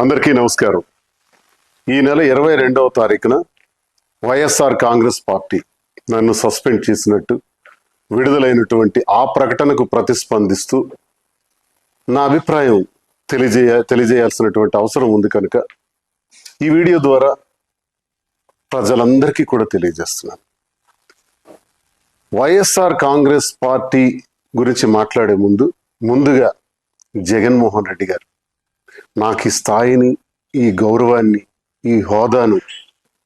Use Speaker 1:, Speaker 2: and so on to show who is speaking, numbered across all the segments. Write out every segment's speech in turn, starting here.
Speaker 1: అందరికీ నమస్కారం. ఈ నెల ఇరవై రెండవ తారీఖున వైఎస్ఆర్ కాంగ్రెస్ పార్టీ నన్ను సస్పెండ్ చేసినట్టు విడుదలైనటువంటి ఆ ప్రకటనకు ప్రతిస్పందిస్తూ నా అభిప్రాయం తెలియజేయ తెలియజేయాల్సినటువంటి అవసరం ఉంది కనుక ఈ వీడియో ద్వారా ప్రజలందరికీ కూడా తెలియజేస్తున్నాను. వైఎస్ఆర్ కాంగ్రెస్ పార్టీ గురించి మాట్లాడే ముందు ముందుగా జగన్మోహన్ రెడ్డి గారు నాకు ఈ స్థాయిని ఈ గౌరవాన్ని ఈ హోదాను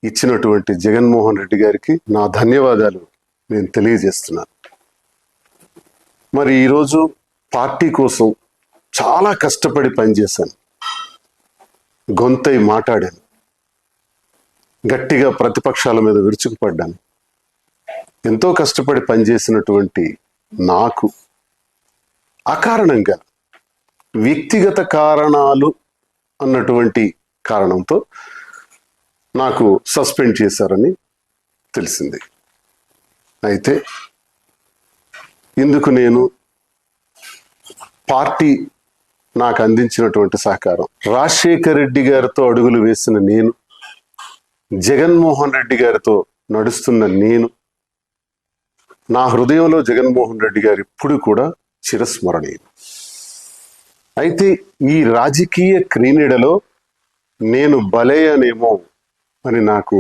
Speaker 1: ఇచ్చినటువంటి జగన్మోహన్ రెడ్డి గారికి నా ధన్యవాదాలు నేను తెలియజేస్తున్నాను. మరి ఈరోజు పార్టీ కోసం చాలా కష్టపడి పనిచేశాను. గొంతై మాట్లాడాను. గట్టిగా ప్రతిపక్షాల మీద విరుచుకుపడ్డాను. ఎంతో కష్టపడి పనిచేసినటువంటి నాకు అకారణంగా వ్యక్తిగత కారణాలు అన్నటువంటి కారణంతో నాకు సస్పెండ్ చేశారని తెలిసింది. అయితే ఇందుకు నేను పార్టీ నాకు అందించినటువంటి సహకారం. రాజశేఖర్ రెడ్డి గారితో అడుగులు వేసిన నేను జగన్మోహన్ రెడ్డి గారితో నడుస్తున్న నేను నా హృదయంలో జగన్మోహన్ రెడ్డి గారు ఇప్పుడు కూడా చిరస్మరణీయం అయితే ఈ రాజకీయ క్రీనిడలో నేను బలేయనేమో అని నాకు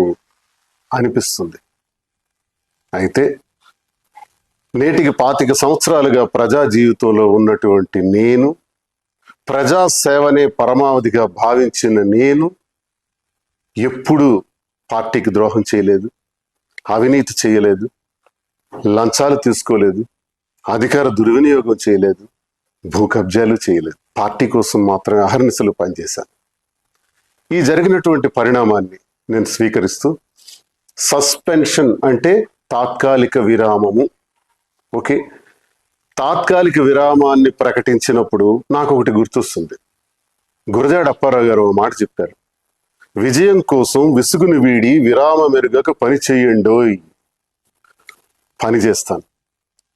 Speaker 1: అనిపిస్తుంది. అయితే నేటికి పాతిక సంవత్సరాలుగా ప్రజా జీవితంలో ఉన్నటువంటి నేను ప్రజా సేవనే పరమావధిగా భావించిన నేను ఎప్పుడూ పార్టీకి ద్రోహం చేయలేదు అవినీతి చేయలేదు లంచాలు తీసుకోలేదు అధికార దుర్వినియోగం చేయలేదు భూ కబ్జాలు చేయలేదు. పార్టీ కోసం మాత్రమే అహర్నిశలు పనిచేశాను ఈ జరిగినటువంటి పరిణామాన్ని నేను స్వీకరిస్తూ సస్పెన్షన్ అంటే తాత్కాలిక విరామము. ఓకే? తాత్కాలిక విరామాన్ని ప్రకటించినప్పుడు నాకు ఒకటి గుర్తొస్తుంది. గురజాడ అప్పారావు గారు ఒక మాట చెప్పారు. విజయం కోసం విసుగుని వీడి విరామ మెరుగక పని చేయండోయ్. పని చేస్తాను.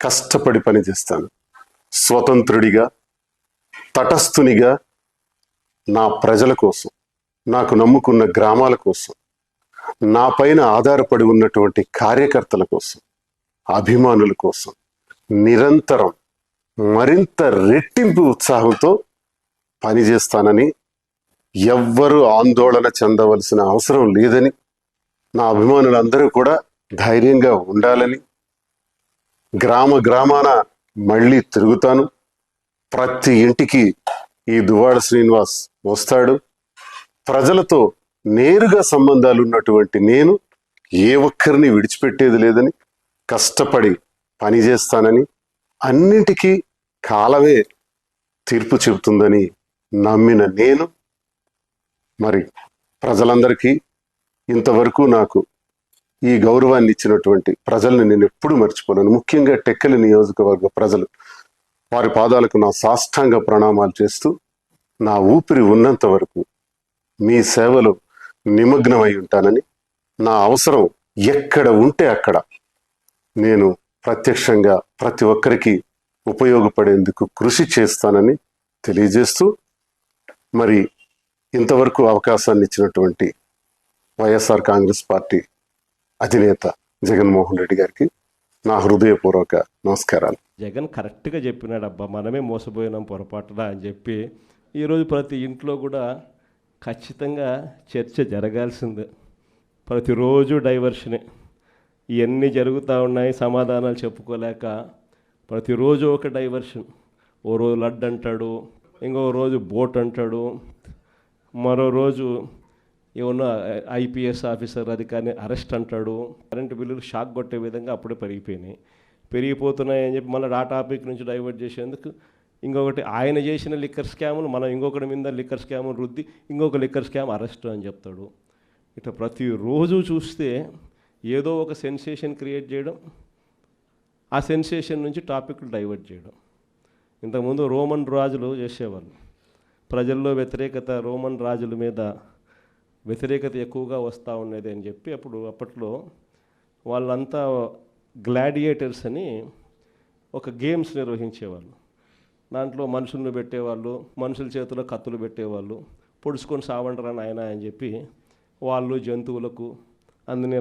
Speaker 1: కష్టపడి పని చేస్తాను. స్వతంత్రుడిగా తటస్థునిగా నా ప్రజల కోసం నాకు నమ్ముకున్న గ్రామాల కోసం నా పైన ఆధారపడి ఉన్నటువంటి కార్యకర్తల కోసం అభిమానుల కోసం నిరంతరం మరింత రెట్టింపు ఉత్సాహంతో పనిచేస్తానని ఎవ్వరూ ఆందోళన చెందవలసిన అవసరం లేదని నా అభిమానులందరూ కూడా ధైర్యంగా ఉండాలని గ్రామ గ్రామాన మళ్ళీ తిరుగుతాను. ప్రతి ఇంటికి ఈ దువాడ శ్రీనివాస్ వస్తాడు. ప్రజలతో నేరుగా సంబంధాలు ఉన్నటువంటి నేను ఏ ఒక్కరిని విడిచిపెట్టేది లేదని కష్టపడి పనిచేస్తానని అన్నింటికీ కాలమే తీర్పు చెబుతుందని నమ్మిన నేను. మరి ప్రజలందరికీ ఇంతవరకు నాకు ఈ గౌరవాన్ని ఇచ్చినటువంటి ప్రజల్ని నేను ఎప్పుడు మర్చిపోలేను. ముఖ్యంగా టెక్కలి నియోజకవర్గ ప్రజలు వారి పాదాలకు నా సాష్టాంగ ప్రణామాలు చేస్తూ నా ఊపిరి ఉన్నంత వరకు మీ సేవలో నిమగ్నమై ఉంటానని నా అవసరం ఎక్కడ ఉంటే అక్కడ నేను ప్రత్యక్షంగా ప్రతి ఒక్కరికి ఉపయోగపడేందుకు కృషి చేస్తానని తెలియజేస్తూ మరి ఇంతవరకు అవకాశాన్ని ఇచ్చినటువంటి వైఎస్ఆర్ కాంగ్రెస్ పార్టీ అధినేత జగన్మోహన్ రెడ్డి గారికి నా హృదయపూర్వక నమస్కారాలు.
Speaker 2: జగన్ కరెక్ట్గా చెప్పినాడు అబ్బా మనమే మోసపోయినాం పొరపాటున అని చెప్పి ఈరోజు ప్రతి ఇంట్లో కూడా ఖచ్చితంగా చర్చ జరగాల్సిందే. ప్రతిరోజు డైవర్షనే. ఇవన్నీ జరుగుతూ ఉన్నాయి సమాధానాలు చెప్పుకోలేక ప్రతిరోజు ఒక డైవర్షన్. ఓ రోజు లడ్ అంటాడు ఇంకో రోజు బోట్ అంటాడు మరో రోజు ఏమన్నా ఐపీఎస్ ఆఫీసర్ అధికారిని అరెస్ట్ అంటాడు. కరెంటు బిల్లులు షాక్ కొట్టే విధంగా అప్పుడే పెరిగిపోయినాయి. పెరిగిపోతున్నాయి అని చెప్పి మళ్ళీ ఆ టాపిక్ నుంచి డైవర్ట్ చేసేందుకు ఇంకొకటి ఆయన చేసిన లిక్కర్ స్కాములు మనం ఇంకొకటి మీద లిక్కర్ స్కాములు రుద్ది ఇంకొక లిక్కర్ స్కామ్ అరెస్ట్ అని చెప్తాడు. ఇట్లా ప్రతిరోజు చూస్తే ఏదో ఒక సెన్సేషన్ క్రియేట్ చేయడం ఆ సెన్సేషన్ నుంచి టాపిక్లు డైవర్ట్ చేయడం. ఇంతకుముందు రోమన్ రాజులు చేసేవాళ్ళు. ప్రజల్లో వ్యతిరేకత రోమన్ రాజుల మీద వ్యతిరేకత ఎక్కువగా వస్తూ ఉండేది అని చెప్పి అప్పుడు అప్పట్లో వాళ్ళంతా గ్లాడియేటర్స్ అని ఒక గేమ్స్ నిర్వహించేవాళ్ళు. దాంట్లో మనుషులను పెట్టేవాళ్ళు మనుషుల చేతిలో కత్తులు పెట్టేవాళ్ళు పొడుచుకొని సావండరా నాయన అని చెప్పి వాళ్ళు జంతువులకు అందుని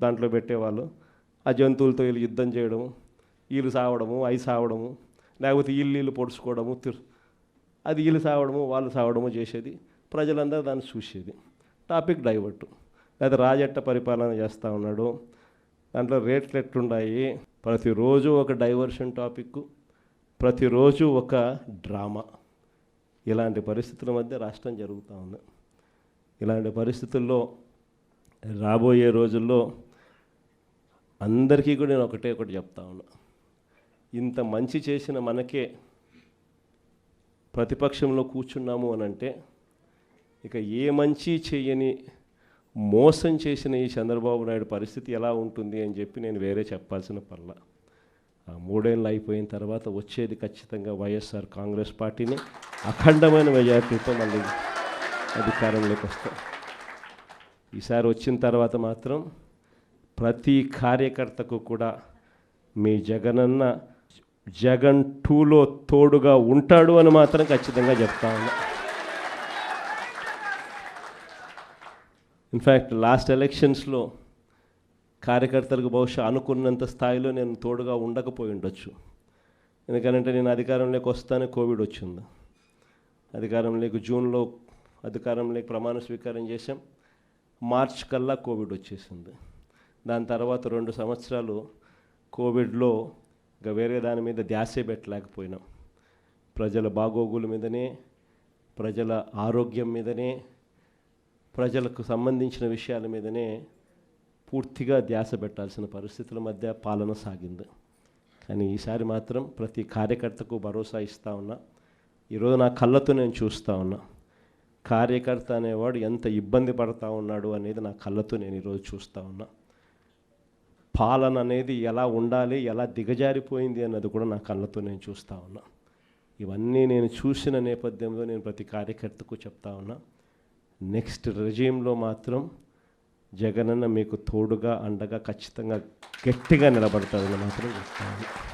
Speaker 2: దాంట్లో పెట్టేవాళ్ళు. ఆ జంతువులతో వీళ్ళు యుద్ధం చేయడము వీళ్ళు సావడము అవి సావడము లేకపోతే వీళ్ళు వీళ్ళు పొడుచుకోవడము తిరు అది వీళ్ళు సావడము వాళ్ళు సావడము చేసేది. ప్రజలందరూ దాన్ని చూసేది. Topic divert. లేదా రాజట్ట పరిపాలన చేస్తూ ఉన్నాడు. దాంట్లో రేట్లు ఎట్లున్నాయి ప్రతిరోజు ఒక డైవర్షన్ టాపిక్ ప్రతిరోజు ఒక డ్రామా. ఇలాంటి పరిస్థితుల మధ్య రాష్ట్రం జరుగుతూ ఉంది. ఇలాంటి పరిస్థితుల్లో రాబోయే రోజుల్లో అందరికీ కూడా నేను ఒకటే ఒకటి చెప్తా ఉన్నా. ఇంత మంచి చేసిన మనకే ప్రతిపక్షంలో కూర్చున్నాము అని అంటే ఇక ఏ మంచి చేయని మోసం చేసిన ఈ చంద్రబాబు నాయుడు పరిస్థితి ఎలా ఉంటుంది అని చెప్పి నేను వేరే చెప్పాల్సిన పర్ల. ఆ మూడేళ్ళు అయిపోయిన తర్వాత వచ్చేది ఖచ్చితంగా వైఎస్ఆర్ కాంగ్రెస్ పార్టీని. అఖండమైన మెజార్టీతో మళ్ళీ అధికారంలోకి వస్తాం. ఈసారి వచ్చిన తర్వాత మాత్రం ప్రతి కార్యకర్తకు కూడా మీ జగనన్న జగన్ టూలో తోడుగా ఉంటాడు అని మాత్రం ఖచ్చితంగా చెప్తా ఉన్నా. ఇన్ఫ్యాక్ట్ లాస్ట్ ఎలక్షన్స్లో కార్యకర్తలకు బహుశా అనుకున్నంత స్థాయిలో నేను తోడుగా ఉండకపోయి ఉండొచ్చు. ఎందుకంటే నేను అధికారంలోకి వస్తానే కోవిడ్ వచ్చింది. అధికారంలోకి జూన్లో అధికారంలోకి ప్రమాణ స్వీకారం చేశాం. మార్చ్ కల్లా కోవిడ్ వచ్చేసింది. దాని తర్వాత రెండు సంవత్సరాలు కోవిడ్లో ఇంకా వేరే దాని మీద ధ్యాసే పెట్టలేకపోయినాం. ప్రజల బాగోగుల మీదనే ప్రజల ఆరోగ్యం మీదనే ప్రజలకు సంబంధించిన విషయాల మీదనే పూర్తిగా ధ్యాస పెట్టాల్సిన పరిస్థితుల మధ్య పాలన సాగింది. కానీ ఈసారి మాత్రం ప్రతి కార్యకర్తకు భరోసా ఇస్తూ ఉన్నా ఈరోజు నా కళ్ళతో నేను చూస్తూ ఉన్నా కార్యకర్త అనేవాడు ఎంత ఇబ్బంది పడతా ఉన్నాడు అనేది నా కళ్ళతో నేను ఈరోజు చూస్తూ ఉన్నా. పాలన అనేది ఎలా ఉండాలి ఎలా దిగజారిపోయింది అన్నది కూడా నా కళ్ళతో నేను చూస్తూ ఉన్నా. ఇవన్నీ నేను చూసిన నేపథ్యంలో నేను ప్రతి కార్యకర్తకు చెప్తా ఉన్నా. నెక్స్ట్ రెజీమ్లో మాత్రం జగనన్న మీకు తోడుగా అండగా ఖచ్చితంగా గట్టిగా నిలబడతాడని మాత్రం చెప్తాను.